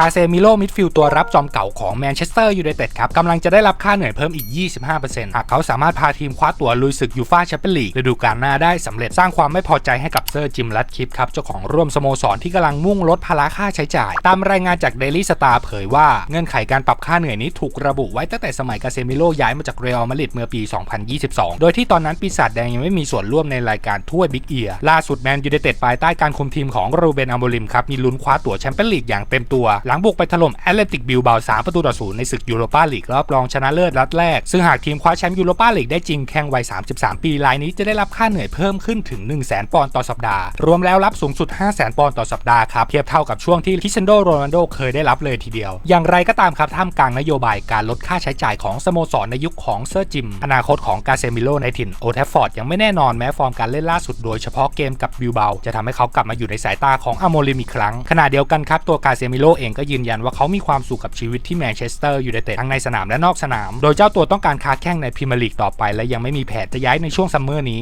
กาเซมิโลมิดฟิลด์ตัวรับจอมเก่าของแมนเชสเตอร์ยูไนเต็ดครับกำลังจะได้รับค่าเหนื่อยเพิ่มอีก 25%หากเขาสามารถพาทีมคว้าตั๋วลุยศึกยูฟ่าแชมเปี้ยนลีกฤดูกาลหน้าได้สำเร็จสร้างความไม่พอใจให้กับเซอร์จิมลัดคิปครับเจ้าของร่วมสโมสรที่กำลังมุ่งลดภาระค่าใช้จ่าย ตามรายงานจากเดลี่สตาร์เผยว่าเงื่อนไขการปรับค่าเหนื่อยนี้ถูกระบุไว้ตั้งแต่สมัยกาเซมิโลย้ายมาจากเรอัลมาดริดเมื่อปี 2022 โดยที่ตอนนั้นปีศาจแดงยังไม่มีส่วนร่วมในรายการถ้วยบิ๊กเอียล่าสุดแมนยูไนเต็ดภายใต้การคุมทีมของรูเบนอัมโบลิมครับมีลุ้นคว้าตั๋วแชมเปี้ยนลีกอย่างเต็มตัวหลังบุกไปถล่มแอตเลติกบิลบา3ประตูต่อศูนย์ในศึกยูโรปาลีกรอบรองชนะเลิศนัดแรก ซึ่งหากทีมคว้าแชมป์ยูโรปาลีกได้จริงแข่งวัย 33 ปีรายนี้จะได้รับค่าเหนื่อยเพิ่มขึ้นถึง 1 0 0 0 0แปอนด์ต่อสัปดาห์ รวมแล้วรับสูงสุด 5 0 0 0 0 0 ปอนด์ต่อสัปดาห์ครับ เทียบเท่ากับช่วงที่คริสเซนโดโรนัลโดเคยได้รับเลยทีเดียว อย่างไรก็ตามครับท่ามกลางนโยบายการลดค่าใช้จ่ายของสโมสรในยุคของเซอร์จิม อนาคตของกาเซมิโลในถิ่นโอแทฟฟอร์ดยังไม่แน่นอนแม้ฟอร์มการเล่นล่าสุดโดยเฉพาะเกมกับบิลเบาจะทำให้เขากลับมาอยู่ในสายตาของอโมลิมอีกครั้งขณะเดียวกันครับตัวกาเซมิโลเองก็ยืนยันว่าเขามีความสุขกับชีวิตที่แมนเชสเตอร์ยูไนเต็ดทั้งในสนามและนอกสนาม โดยเจ้าตัวต้องการค้าแข้งในพรีเมียร์ลีกต่อไป และยังไม่มีแผนจะย้ายในช่วงซัมเมอร์นี้